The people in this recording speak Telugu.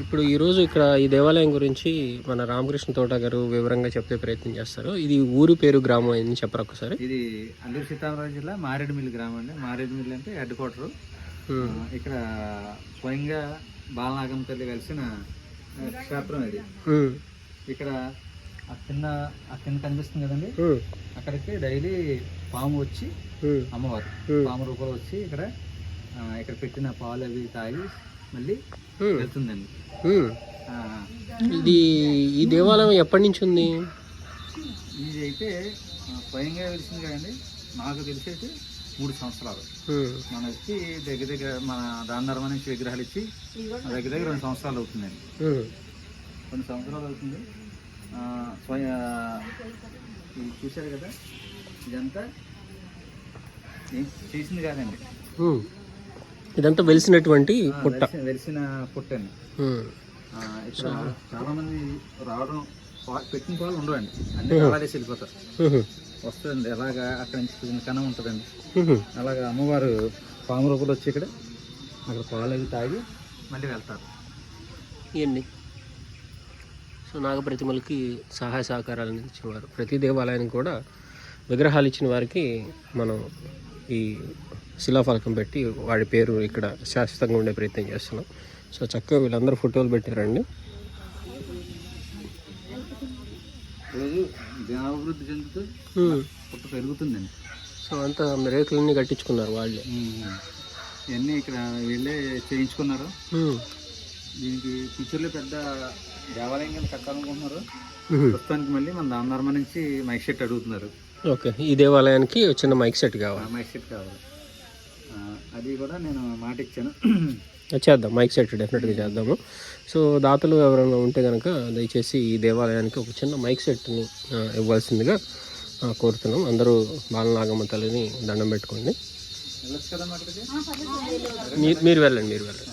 ఇప్పుడు ఈరోజు ఇక్కడ ఈ దేవాలయం గురించి మన రామకృష్ణ తోట గారు వివరంగా చెప్పే ప్రయత్నం చేస్తారు. ఇది ఊరు పేరు గ్రామం అని చెప్పరు ఒకసారి? ఇది అల్లూరు సీతారామరాజు జిల్లా మారేడుమిల్లి గ్రామం అండి. మారేడుమిల్లి అంటే హెడ్ క్వార్టర్. ఇక్కడ స్వయంగా బాలనాగం తల్లి కలిసిన క్షేత్రం ఇది. ఇక్కడ ఆ కింద ఆ కింద కనిపిస్తుంది కదండి? అక్కడికి డైలీ పాము వచ్చి అమ్మవారు. పాము రూపంలో వచ్చి ఇక్కడ ఇక్కడ పెట్టిన పాలు అవి తాగి మళ్ళీ వెళ్తుందండి. ఇది ఈ దేవాలయం ఎప్పటి నుంచి ఉంది? ఇది అయితే స్వయంగా వెలిసింది కదండి. నాకు తెలిసేసి మూడు సంవత్సరాలు. మన వచ్చి దగ్గర దగ్గర మన దాన ధర్మ నుంచి విగ్రహాలు ఇచ్చి దగ్గర దగ్గర రెండు సంవత్సరాలు అవుతుందండి. రెండు సంవత్సరాలు అవుతుంది. స్వయ ఇది చూశారు కదా? ఇదంతా చేసింది కాదండి. ఇదంతా వెలిసినటువంటి పుట్ట. వెలిసిన- ఆ, ఇక్కడ చాలా మంది రావడం పెట్టిన పాలు ఉండవండి. అన్ని అలాగేసి వెళ్ళిపోతారు. వస్తుందండి. అలాగా అక్కడ నుంచి కనం ఉంటుందండి. అలాగా అమ్మవారు పాము రూపంలో వచ్చి ఇక్కడ అక్కడ పాలు అవి తాగి మళ్ళీ వెళ్తారు. ఇవన్నీ. సో నాగప్రతిమలకి సహాయ సహకారాలు ఇచ్చినవారు ప్రతి దేవాలయానికి కూడా విగ్రహాలు ఇచ్చిన వారికి మనం ఈ శిలాఫలకం పెట్టి వాడి పేరు ఇక్కడ శాశ్వతంగా ఉండే ప్రయత్నం చేస్తున్నాం. సో చక్కగా వీళ్ళందరూ ఫోటోలు పెట్టారండి. చెందుతూ. పుట్ట పెరుగుతుందండి. సో అంతా రేకులన్నీ కట్టించుకున్నారు వాళ్ళే. ఇవన్నీ ఇక్కడ వీళ్ళే చేయించుకున్నారు. దీనికి ఫ్యూచర్లో పెద్ద దేవాలయం కింద కట్టాలనుకుంటున్నారు. ప్రస్తుతానికి మళ్ళీ మన దామధర్మ నుంచి మైక్ సెట్ అడుగుతున్నారు. ఓకే. ఈ దేవాలయానికి ఒక చిన్న మైక్ సెట్ కావాలి. మైక్ సెట్ కావాలి. అది కూడా నేను మాట ఇచ్చాను చేద్దాం. మైక్ సెట్ డెఫినెట్గా చేద్దాము. సో దాతలు ఎవరైనా ఉంటే కనుక దయచేసి ఈ దేవాలయానికి ఒక చిన్న మైక్ సెట్ని ఇవ్వాల్సిందిగా కోరుతున్నాం. అందరూ బాలనాగమ్మ తల్లిని దండం పెట్టుకోండి. మీరు వెళ్ళండి మీరు వెళ్ళండి.